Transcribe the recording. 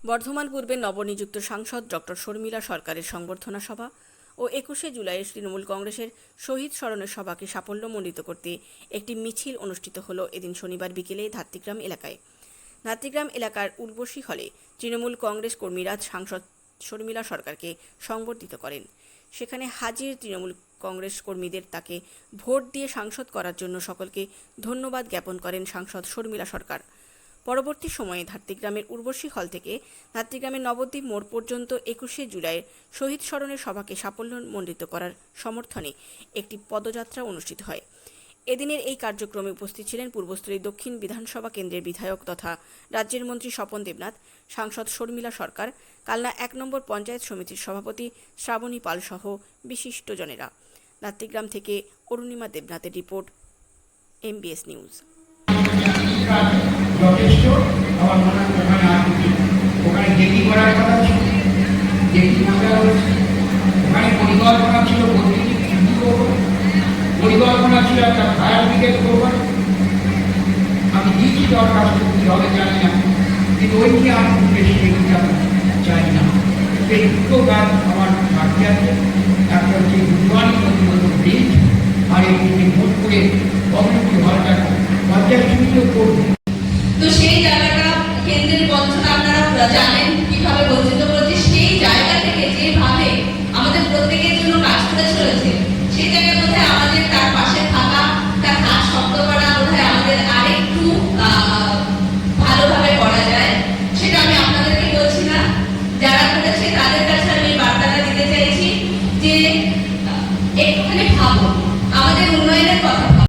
বর্ধমান পূর্বে নবনিযুক্ত সাংসদ ডক্টর শর্মিলা সরকারের সংবর্ধনা সভা ও একুশে জুলাইয়ের তৃণমূল কংগ্রেসের শহীদ স্মরণের সভাকে সাফল্যমণ্ডিত করতে একটি মিছিল অনুষ্ঠিত হল এদিন শনিবার বিকেলে ধাত্রিগ্রাম এলাকায়। ধাত্রিগ্রাম এলাকার উর্বশী হলে তৃণমূল কংগ্রেস কর্মীরা সাংসদ শর্মিলা সরকারকে সংবর্ধিত করেন। সেখানে হাজির তৃণমূল কংগ্রেস কর্মীদের তাকে ভোট দিয়ে সাংসদ করার জন্য সকলকে ধন্যবাদ জ্ঞাপন করেন সাংসদ শর্মিলা সরকার। পরবর্তী সময়ে ধাত্রিগ্রামের উর্বশী হল থেকে ধাত্রিগ্রামের নবদ্বীপ মোড় পর্যন্ত একুশে জুলাই শহীদ স্মরণের সভাকে সাফল্যমণ্ডিত করার সমর্থনে একটি পদযাত্রা অনুষ্ঠিত হয়। এদিনের এই কার্যক্রমে উপস্থিত ছিলেন পূর্বস্থলী দক্ষিণ বিধানসভা কেন্দ্রের বিধায়ক তথা রাজ্যের মন্ত্রী স্বপন দেবনাথ, সাংসদ শর্মিলা সরকার, কালনা এক নম্বর পঞ্চায়েত সমিতির সভাপতি শ্রাবণী পাল সহ বিশিষ্টজনেরা। ধাত্রিগ্রাম থেকে অরুণিমা দেবনাথের রিপোর্ট, এমবিএস নিউজ। যথেষ্ট। আমার মনে হয় ওখানে আর ওখানে জেটি করার কথা ছিল। জেটি মজা হয়েছে ওখানে পরিকল্পনা ছিল বৃদ্ধি করব। পরিকল্পনা ছিল একটা ফায়ার ব্রিগেড করব। আমি দিচ্ছি দরখাস্ত কি হবে জানি না, কিন্তু ওই নিয়ে আমি খুব বেশি এগিয়ে চাই না। এই দুটো কাজ আমার বাকি আছে। একটা হচ্ছে দুর্বাণী নদীগত ব্রিজ আর একটি ভোট করে অগ্রগতি হলটা পঞ্চায়েত সমিতিও করব। আপনারা জানেন কীভাবে বঞ্চিত করেছে, সেই জায়গা থেকে যেভাবে আমাদের প্রত্যেকের জন্য কাজ করে চলেছে, সেই জায়গার মধ্যে আমাদের তার পাশে থাকা, তার হাত শক্ত করা বোধহয় আমাদের আরেকটু ভালোভাবে করা যায়, সেটা আমি আপনাদেরকে বলছি না। যারা করেছে, তাদের কাছে আমি বার্তাটা দিতে চাইছি যে একটুখানি ভাবো আমাদের উন্নয়নের কথা